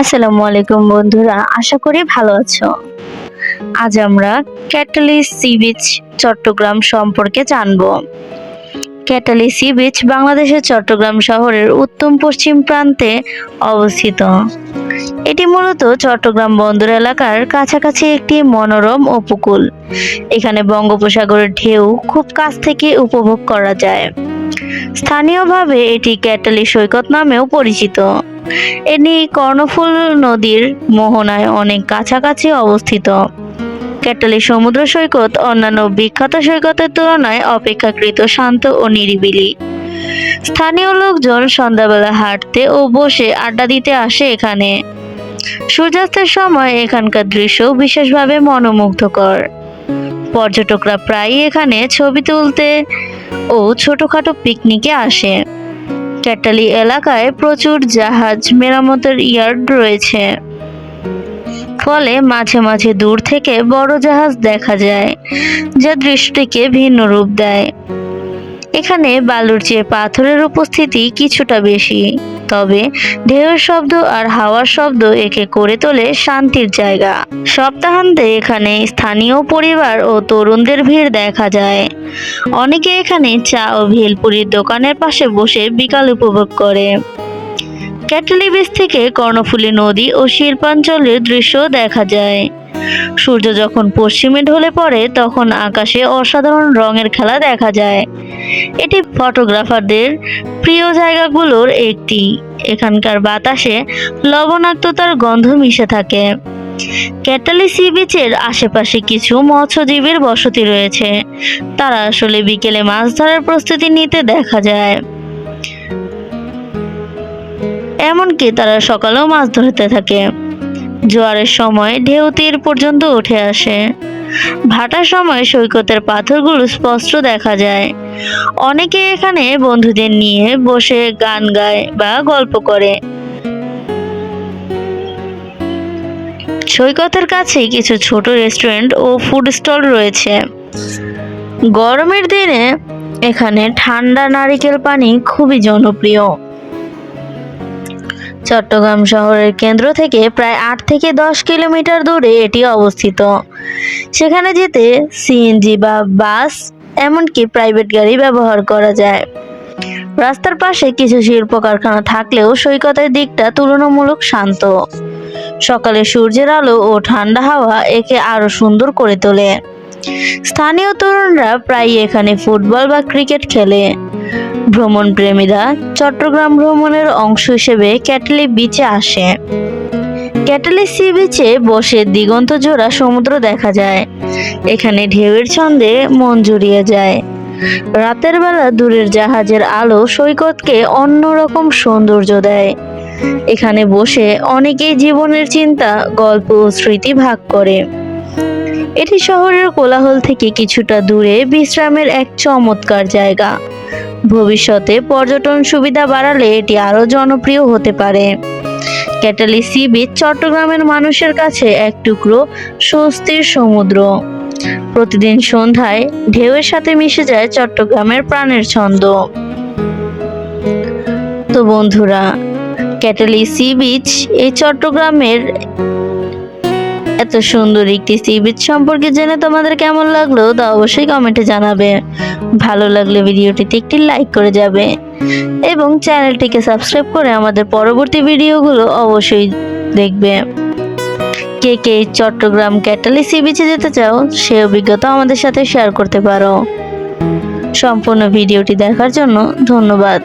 আসসালামু আলাইকুম বন্ধুরা, আশা করি ভালো আছো। আজ আমরা ক্যাটালি সি বিচ চট্টগ্রাম সম্পর্কে জানব। ক্যাটালি সি বিচ বাংলাদেশের চট্টগ্রাম শহরের উত্তম পশ্চিম প্রান্তে অবস্থিত। এটি মূলত চট্টগ্রাম বন্দর এলাকার কাছাকাছি একটি মনোরম উপকূল। এখানে বঙ্গোপসাগরের ঢেউ খুব কাছ থেকে উপভোগ করা যায়। স্থানীয়ভাবে এটি ক্যাটালি সৈকত নামেও পরিচিত। এটি কর্ণফুল নদীর মোহনায় অনেক কাছাকাছি অবস্থিত। ক্যাটালি সমুদ্র সৈকত অন্যান্য বিখ্যাত সৈকতের তুলনায় অপেক্ষাকৃত শান্ত ও নিরিবিলি। স্থানীয় লোকজন সন্ধ্যাবেলা হাঁটতে ও বসে আড্ডা দিতে আসে এখানে। সূর্যাস্তের সময় এখানকার দৃশ্য বিশেষভাবে মনোমুগ্ধকর। পর্যটকরা প্রায়ই এখানে ছবি তুলতে ও ছোটখাটো পিকনিকে আসে। ক্যাটালি এলাকায় প্রচুর জাহাজ মেরামতের ইয়ার্ড রয়েছে। ফলে মাঝে মাঝে দূর থেকে বড় জাহাজ দেখা যায়, যা দৃষ্টিকে ভিন্ন রূপ দেয়। এখানে বালুর চেয়ে পাথরের উপস্থিতি কিছুটা বেশি। তবে ঢেউয়ের শব্দ আর হাওয়ার শব্দ একে করে তোলে শান্তির জায়গা। সপ্তাহান্তে এখানে স্থানীয় পরিবার ও তরুণদের ভিড় দেখা যায়। অনেকে এখানে চা ও ভেলপুরির দোকানের পাশে বসে বিকাল উপভোগ করে। ক্যাটলি বিচ থেকে কর্ণফুলী নদী ও শিল্পাঞ্চলের দৃশ্য দেখা যায়। সূর্য যখন পশ্চিমে ঢলে পড়ে, তখন আকাশে অসাধারণ রঙের খেলা দেখা যায়। এটি ফটোগ্রাফারদের প্রিয় জায়গাগুলোর একটি। এখানকার বাতাসে লবণাক্ততার গন্ধ মিশে থাকে। ক্যাটালি সি বিচের আশেপাশে কিছু মৎস্যজীবীর বসতি রয়েছে। তারা আসলে বিকেলে মাছ ধরার প্রস্তুতি নিতে দেখা যায়। এমনকি তারা সকালেও মাছ ধরতে থাকে। জোয়ারের সময় ঢেউ তীর পর্যন্ত উঠে আসে। ভাটার সময় সৈকতের পাথরগুলো স্পষ্ট দেখা যায়। অনেকে এখানে বন্ধুদের নিয়ে বসে গান গায় বা গল্প করে। সৈকতের কাছে কিছু ছোট রেস্টুরেন্ট ও ফুড স্টল রয়েছে। গরমের দিনে এখানে ঠান্ডা নারিকেল পানি খুবই জনপ্রিয়। চট্টগ্রাম শহরের কেন্দ্র থেকে প্রায় আট থেকে দশ কিলোমিটার দূরে এটি অবস্থিত। সেখানে যেতে সিএনজি বা বাস, এমনকি প্রাইভেট গাড়ি ব্যবহার করা যায়। রাস্তার পাশে কিছু শিল্প কারখানা থাকলেও সৈকতের দিকটা তুলনামূলক শান্ত। সকালে সূর্যের আলো ও ঠান্ডা হাওয়া একে আরও সুন্দর করে তোলে। স্থানীয় তরুণরা প্রায় এখানে ফুটবল বা ক্রিকেট খেলে। ভ্রমণ প্রেমীরা চট্টগ্রাম ভ্রমণের অংশ হিসেবে ক্যাটলি বিচে আসে। ক্যাটলি সি বিচে বসে দিগন্ত জোড়া সমুদ্র দেখা যায়। এখানে ঢেউয়ের ছন্দে মন জুড়িয়ে যায়। রাতের বেলা দূরের জাহাজের আলো সৈকতকে অন্যরকম সৌন্দর্য দেয়। এখানে বসে অনেকেই জীবনের চিন্তা, গল্প ও স্মৃতি ভাগ করে। এটি শহরের কোলাহল থেকে কিছুটা দূরে বিশ্রামের এক চমৎকার জায়গা। ভবিষ্যতে পর্যটন সুবিধা বাড়ালে এটি আরও জনপ্রিয় হতে পারে। ক্যাটালি সি বিচ চট্টগ্রামের মানুষের কাছে এক টুকরো স্বস্তির সমুদ্র। প্রতিদিন সন্ধ্যায় ঢেউয়ের সাথে মিশে যায় চট্টগ্রামের প্রাণের ছন্দ। তো বন্ধুরা, ক্যাটালি সি বিচ এই চট্টগ্রামের এত সুন্দর একটি সি বিচ সম্পর্কে জেনে তোমাদের কেমন লাগল তা অবশ্যই কমেন্টে জানাবে। ভালো লাগলে ভিডিওটিতে একটি লাইক করে যাবে এবং চ্যানেলটিকে সাবস্ক্রাইব করে আমাদের পরবর্তী ভিডিওগুলো অবশ্যই দেখবে। কে কে চট্টগ্রাম ক্যাটালি সি বিচে যেতে চাও, সে অভিজ্ঞতা আমাদের সাথে শেয়ার করতে পারো। সম্পূর্ণ ভিডিওটি দেখার জন্য ধন্যবাদ।